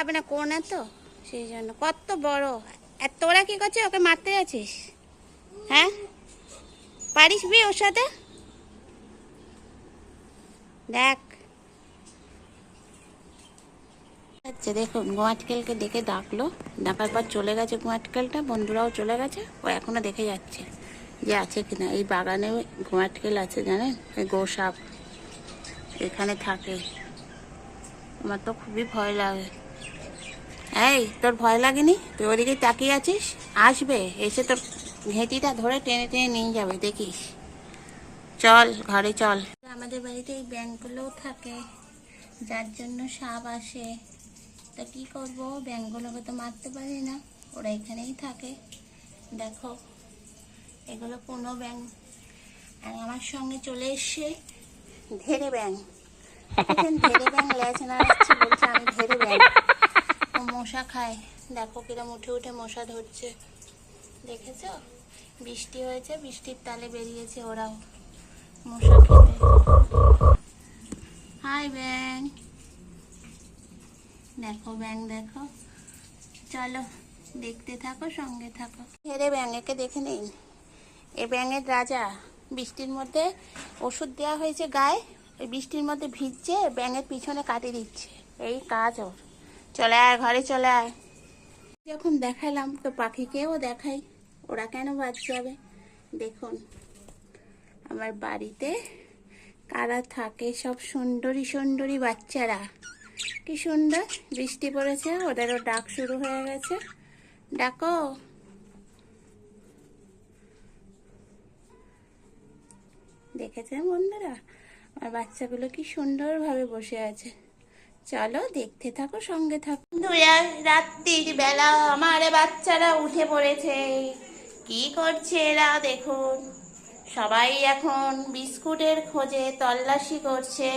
পাবে না কোন তো? সেই জন্য। কত বড় আর তোরা কি করছিস? ওকে মারতে যাচ্ছিস? হ্যাঁ? পারিস বি ওর সাথে? দেখ। আচ্ছা দেখুন, গোয়াটকেলকে দেখে ডাকলো। ডাকার পর চলে গেছে গোয়াটকেলটা। বন্ধুরাও চলে গেছে। ও এখনও দেখে যাচ্ছে যে আছে কিনা। এই বাগানে গোয়াটকেল আছে, জানেন? গোসাপ এখানে থাকে। আমার তো খুবই ভয় লাগে। এই, তোর ভয় লাগেনি? তুই ওদিকে তাকিয়ে আছিস? আসবে, এসে তোর ঘেঁটিটা ধরে টেনে টেনে নিয়ে যাবে, দেখিস। চল, ঘরে চল। আমাদের বাড়িতে এই ব্যাংকগুলোও থাকে, যার জন্য সাপ আসে। তা কি করব? ব্যাংকগুলোকে তো মারতে পারি না, ওরা এখানেই থাকে। দেখো, এগুলো কোনো ব্যাংক। আর আমার সঙ্গে চলে এসছে ধেরে ব্যাং দেখেন ধেরে ব্যাং লেজ নাড়াচ্ছে বলছে আমি ধেরে ব্যাং ও মশা খায়। দেখো কিরম উঠে উঠে মশা ধরছে। দেখেছ? বৃষ্টি হয়েছে, বৃষ্টির তালে বেরিয়েছে ওরাও। মশা খেতে। হাই, ব্যাং। দেখো ব্যাং, দেখো। চলো, দেখতে থাকো, সঙ্গে থাকো। হেরে ব্যাঙেকে দেখে নিন। এ ব্যাঙের রাজা, বৃষ্টির মধ্যে ওষুধ দেওয়া হয়েছে গায়ে, ওই বৃষ্টির মধ্যে ভিজছে, ব্যাঙের পিছনে কাটিয়ে দিচ্ছে। এই কাজ ওর। চলে আয়, ঘরে চলে আয়। যখন দেখালাম তো পাখিকেও দেখাই, ওরা কেন বাদ যাবে? দেখুন, আমার বাড়িতে কারা থাকে, সব সুন্দরী সুন্দরী বাচ্চারা। কি সুন্দর, বৃষ্টি পড়েছে, ওদেরও ডাক শুরু হয়ে গেছে। ডাকো। দেখেছেন বন্ধুরা? আমার বাচ্চাগুলো কি সুন্দরভাবে বসে আছে। চলো দেখতে থাকো, সঙ্গে থাকো। রাত্রির বেলা আমার বাচ্চারা উঠে পড়েছে। কি করছে এরা দেখুন। সবাই এখন বিস্কুটের খোঁজে তল্লাশি করছে।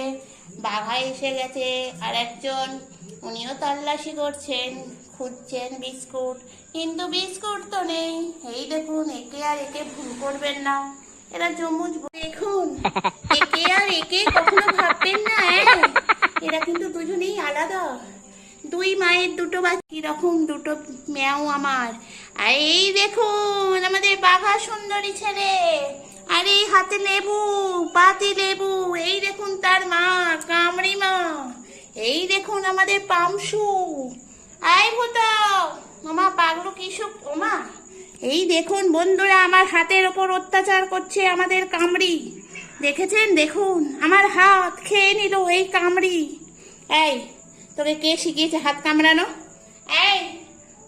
বাঘা এসে গেছে আর একজন, উনিও তল্লাশি করছেন, খুঁজছেন বিস্কুট। কিন্তু বিস্কুট তো নেই। এই দেখুন, একে আর একে ভুল করবেন না। এরা জমুজ দেখুন, একে আর একে কখনো ভাববেন না হ্যাঁ? এরা কিন্তু দুজনেই আলাদা। দুই মায়ের দুটো বাচ্চা কীরকম দুটো ম্যাও আমার। আর এই দেখুন, আমাদের বাঘা সুন্দরী ছেলে। আর এই হাতে লেবু, পাতি লেবু। এই দেখুন তার মা, কামড়ি মা। এই দেখুন আমাদের পামসু। আই ভূতা! ওমা, পাগলু কিশোর ওমা, এই দেখুন বন্ধুরা, আমার হাতের ওপর অত্যাচার করছে আমাদের কামড়ি। দেখেছেন? দেখুন, আমার হাত খেয়ে নিল এই কামড়ি। এই, তোকে কে শিখিয়েছে হাত কামড়ানো? এই,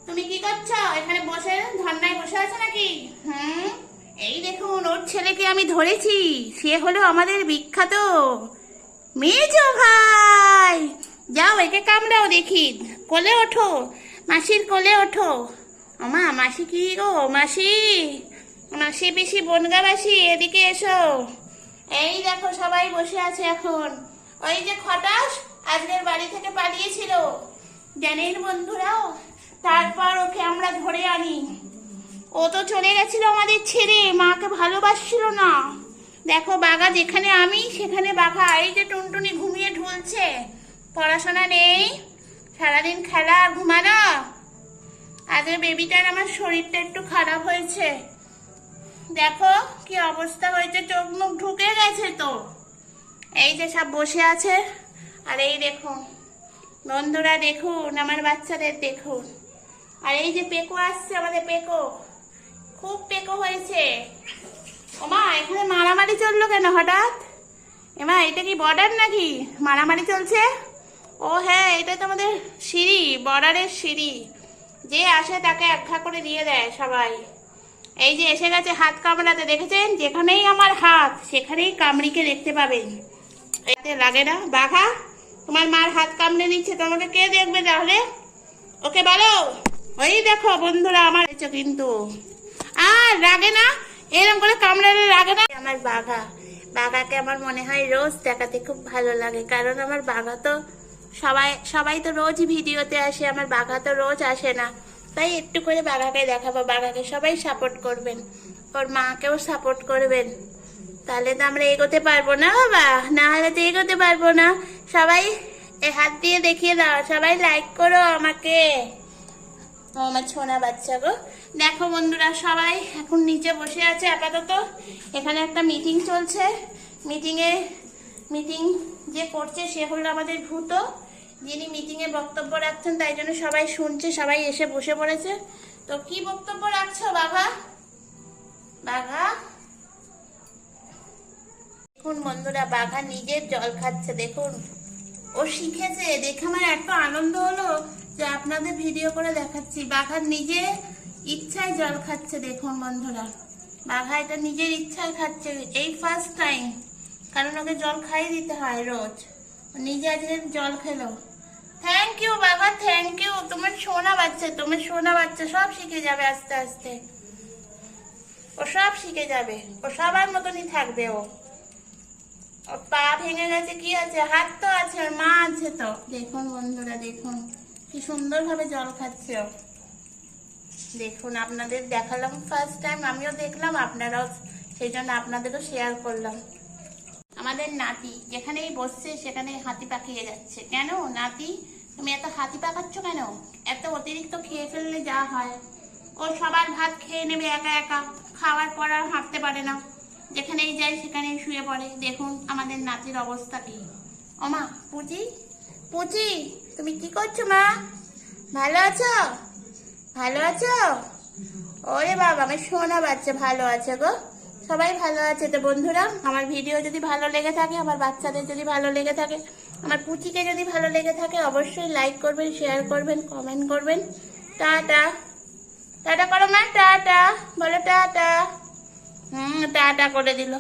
তুমি কি করছ? এখানে বসে, ধর্নায় বসে আছো নাকি? হুম? এই দেখুন, ওর ছেলেকে আমি ধরেছি। সে হলো আমাদের বিখ্যাত মেজো ভাই। যাও, একে কামড়াও দেখি। কোলে ওঠো, মাসির কোলে ওঠো। আমা মাসি কি গো? মাসি মাসি পিসি বনগা মাসি এদিকে এসো। এই দেখো, সবাই বসে আছে এখন। ওই যে খটাস, আজকের বাড়ি থেকে পালিয়েছিল। জানেন বন্ধুরাও তারপর ওকে আমরা ধরে আনি। ও তো চলে গেছিল আমাদের ছেড়ে, মাকে ভালোবাসছিল না। দেখো, বাঘা যেখানে আমি, সেখানে বাঘা। এই যে টুনটুনি ঘুমিয়ে ঢুলছে। পড়াশোনা নেই, সারাদিন খেলা আর ঘুমানো। আজকে বেবিটার আমার শরীরটা একটু খারাপ হয়েছে। দেখো কি অবস্থা হয়েছে, চোখ মুখ ঢুকে গেছে তো। এই যে সব বসে আছে, আর এই দেখুন, বন্ধুরা দেখুন, আমার বাচ্চাদের দেখুন। আর এই যে পেকো আসছে, আমাদের পেকো। খুব পেকো হয়েছে। ওমা, এখানে মারামারি চলল কেন হঠাৎ? এমা, এটা কি বর্ডার নাকি? মারামারি চলছে? ও হ্যাঁ এটা তো আমাদের সিঁড়ি বর্ডারের সিঁড়ি। যে আসে তাকে একঘা করে দিয়ে দেয় সবাই। এই যে এসে গেছে হাত কামড়াতে, দেখেছেন? যেখানেই আমার হাত, সেখানেই কামড়িকে দেখতে পাবেন। এতে লাগে না। বাঘা, তোমার মার হাত কামড়ে নিচ্ছে তোমাকে কে দেখবে তাহলে? ওকে বলো। ওই দেখো বন্ধুরা, আমার হয়েছে কিন্তু। আর রাগে না? এরকম করে কামড়ালে লাগে না? আমার বাঘা, বাঘাকে আমার মনে হয় রোজ দেখাতে খুব ভালো লাগে। কারণ আমার বাঘা তো সবাই সবাই তো রোজ ভিডিওতে আসে, আমার বাঘা তো রোজ আসে না। তাই একটু করে বাঘাকে দেখাবো। বাঘাকে সবাই সাপোর্ট করবেন। ওর মাকেও সাপোর্ট করবেন। তাহলে তো আমরা এগোতে পারব না বাবা। না হলে তো এগোতে পারব না। সবাই এ হাত দিয়ে দেখিয়ে দাও। সবাই লাইক করো আমাকে। আমার ছোনা বাচ্চা গো। দেখো বন্ধুরা, সবাই এখন নিচে বসে আছে। আপাতত এখানে একটা মিটিং চলছে। মিটিংয়ে মিটিং যে করছে সে হলো আমাদের ভূত। যিনি মিটিংয়ে বক্তব্য রাখছেন, তাই জন্য সবাই শুনছে, সবাই এসে বসে পড়েছে। তো কি বক্তব্য রাখছো বাবা বাঘা? দেখুন বন্ধুরা, বাঘা নিজের জল খাচ্ছে, দেখুন। ও শিখেছে, দেখে আমার এত আনন্দ হলো যে আপনাদের ভিডিও করে দেখাচ্ছি। বাঘা নিজে ইচ্ছায় জল খাচ্ছে, দেখুন বন্ধুরা। বাঘা এটা নিজের ইচ্ছায় খাচ্ছে, এই ফার্স্ট টাইম কারণ ওকে জল খাইয়ে দিতে হয় রোজ। নিজে আজকে জল খেলো। থ্যাংক ইউ বাবা থ্যাংক ইউ তোমার সোনা বাচ্চা, তোমার সোনা বাচ্চা সব শিখে যাবে আস্তে আস্তে। ও সব শিখে যাবে। ও সবার মতনই থাকবে ও। ওর পা ভেঙে গেছে, কি আছে? হাত তো আছে ওর মা আছে তো। দেখুন বন্ধুরা, দেখুন। কি সুন্দর ভাবে জল খাচ্ছে ও। দেখুন, আপনাদের দেখালাম ফার্স্ট টাইম আমিও দেখলাম, আপনারাও সেই জন্য আপনাদেরও শেয়ার করলাম। আমাদের নাতি যেখানেই বসছে সেখানে হাতি পাকিয়ে যাচ্ছে। কেন? নাতি, তুমি এত হাতি পাকাচ্ছ কেন? এত অতিরিক্ত খেয়ে ফেললে যা হয়। ও সবার ভাত খেয়ে নেবে একা একা, খাওয়ার পর আর হাঁটতে পারে না। যেখানেই যায়, সেখানেই শুয়ে পড়ে। দেখুন, আমাদের নাতির অবস্থা কি। ও মা, পুচি? পুচি, তুমি কি করছ মা? ভালো আছো? ভালো আছো? ওরে বাবা, আমার সোনা বাচ্চা ভালো আছে গো। সবাই ভালো আছে তো বন্ধুরা? আমার ভিডিও যদি ভালো লেগে থাকে, আমার বাচ্চাদের যদি ভালো লেগে থাকে, আমার পুচিকে যদি ভালো লেগে থাকে, অবশ্যই লাইক করবেন শেয়ার করবেন কমেন্ট করবেন। টাটা। টাটা করো মা, টাটা। বলো টাটা। হুম, টাটা করে দিল।